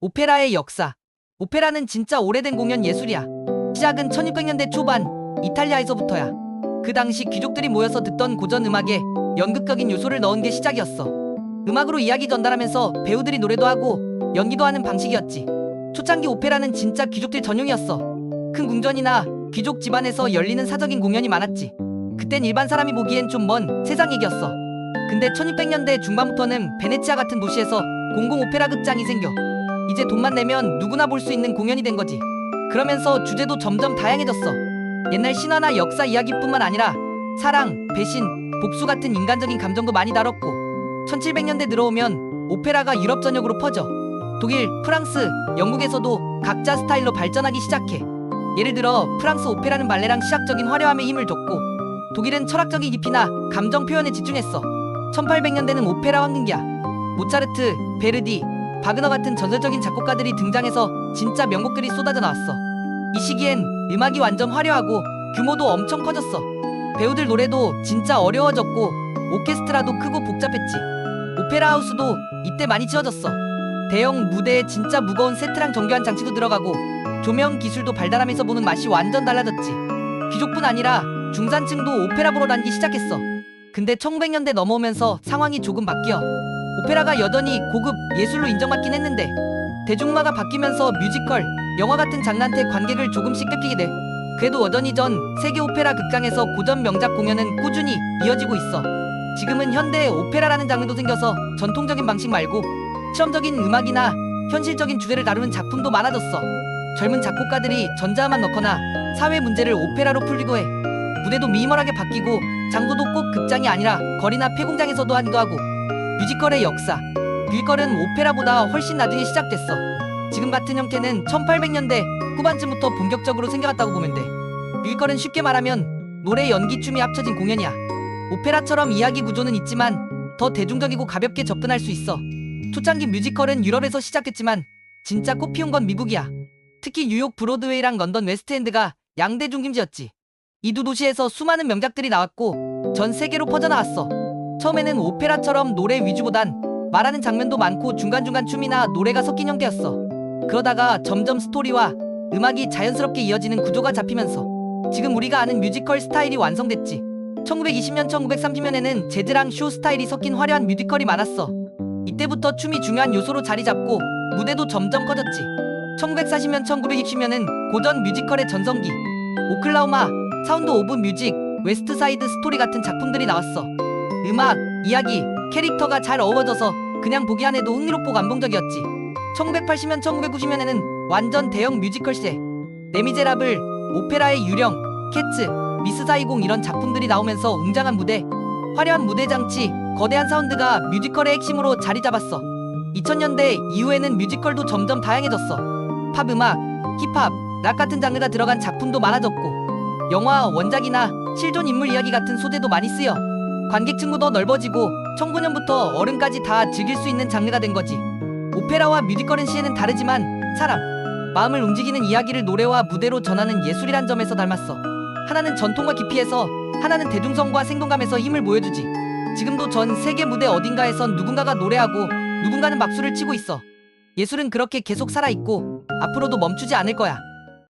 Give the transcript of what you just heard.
오페라의 역사. 오페라는 진짜 오래된 공연 예술이야. 시작은 1600년대 초반 이탈리아에서부터야. 그 당시 귀족들이 모여서 듣던 고전 음악에 연극적인 요소를 넣은 게 시작이었어. 음악으로 이야기 전달하면서 배우들이 노래도 하고 연기도 하는 방식이었지. 초창기 오페라는 진짜 귀족들 전용이었어. 큰 궁전이나 귀족 집안에서 열리는 사적인 공연이 많았지. 그땐 일반 사람이 보기엔 좀 먼 세상 얘기였어. 근데 1600년대 중반부터는 베네치아 같은 도시에서 공공 오페라 극장이 생겨. 이제 돈만 내면 누구나 볼 수 있는 공연이 된 거지. 그러면서 주제도 점점 다양해졌어. 옛날 신화나 역사 이야기뿐만 아니라 사랑, 배신, 복수 같은 인간적인 감정도 많이 다뤘고 1700년대 들어오면 오페라가 유럽 전역으로 퍼져. 독일, 프랑스, 영국에서도 각자 스타일로 발전하기 시작해. 예를 들어 프랑스 오페라는 발레랑 시각적인 화려함에 힘을 줬고 독일은 철학적인 깊이나 감정 표현에 집중했어. 1800년대는 오페라 황금기야. 모차르트, 베르디, 바그너 같은 전설적인 작곡가들이 등장해서 진짜 명곡들이 쏟아져 나왔어. 이 시기엔 음악이 완전 화려하고 규모도 엄청 커졌어. 배우들 노래도 진짜 어려워졌고 오케스트라도 크고 복잡했지. 오페라 하우스도 이때 많이 지어졌어. 대형 무대에 진짜 무거운 세트랑 정교한 장치도 들어가고 조명 기술도 발달하면서 보는 맛이 완전 달라졌지. 귀족뿐 아니라 중산층도 오페라 보러 다니기 시작했어. 근데 1900년대 넘어오면서 상황이 조금 바뀌어. 오페라가 여전히 고급 예술로 인정받긴 했는데 대중음악가 바뀌면서 뮤지컬, 영화 같은 장르한테 관객을 조금씩 뺏기게 돼. 그래도 여전히 전 세계 오페라 극장에서 고전 명작 공연은 꾸준히 이어지고 있어. 지금은 현대 오페라라는 장르도 생겨서 전통적인 방식 말고 실험적인 음악이나 현실적인 주제를 다루는 작품도 많아졌어. 젊은 작곡가들이 전자음악 넣거나 사회 문제를 오페라로 풀기도 해. 무대도 미니멀하게 바뀌고 장소도 꼭 극장이 아니라 거리나 폐공장에서도 하기도 하고 뮤지컬의 역사. 뮤지컬은 오페라보다 훨씬 나중에 시작됐어. 지금 같은 형태는 1800년대 후반쯤부터 본격적으로 생겨났다고 보면 돼. 뮤지컬은 쉽게 말하면 노래 연기 춤이 합쳐진 공연이야. 오페라처럼 이야기 구조는 있지만 더 대중적이고 가볍게 접근할 수 있어. 초창기 뮤지컬은 유럽에서 시작했지만 진짜 꽃피운 건 미국이야. 특히 뉴욕 브로드웨이랑 런던 웨스트엔드가 양대 중심지였지. 이 두 도시에서 수많은 명작들이 나왔고 전 세계로 퍼져나왔어. 처음에는 오페라처럼 노래 위주보단 말하는 장면도 많고 중간중간 춤이나 노래가 섞인 형태였어. 그러다가 점점 스토리와 음악이 자연스럽게 이어지는 구조가 잡히면서 지금 우리가 아는 뮤지컬 스타일이 완성됐지. 1920년, 1930년에는 재즈랑 쇼 스타일이 섞인 화려한 뮤지컬이 많았어. 이때부터 춤이 중요한 요소로 자리 잡고 무대도 점점 커졌지. 1940년, 1960년은 고전 뮤지컬의 전성기. 오클라호마, 사운드 오브 뮤직, 웨스트 사이드 스토리 같은 작품들이 나왔어. 음악, 이야기, 캐릭터가 잘 어우러져서 그냥 보기만 해도 흥미롭고 감동적이었지. 1980년, 1990년에는 완전 대형 뮤지컬 시대. 레미제라블, 오페라의 유령, 캐츠, 미스 사이공 이런 작품들이 나오면서 웅장한 무대, 화려한 무대 장치, 거대한 사운드가 뮤지컬의 핵심으로 자리 잡았어. 2000년대 이후에는 뮤지컬도 점점 다양해졌어. 팝 음악, 힙합, 락 같은 장르가 들어간 작품도 많아졌고 영화 원작이나 실존 인물 이야기 같은 소재도 많이 쓰여 관객층도 더 넓어지고 청소년부터 어른까지 다 즐길 수 있는 장르가 된 거지. 오페라와 뮤지컬은 시에는 다르지만 사람 마음을 움직이는 이야기를 노래와 무대로 전하는 예술이란 점에서 닮았어. 하나는 전통과 깊이에서 하나는 대중성과 생동감에서 힘을 보여주지. 지금도 전 세계 무대 어딘가에선 누군가가 노래하고 누군가는 박수를 치고 있어. 예술은 그렇게 계속 살아있고 앞으로도 멈추지 않을 거야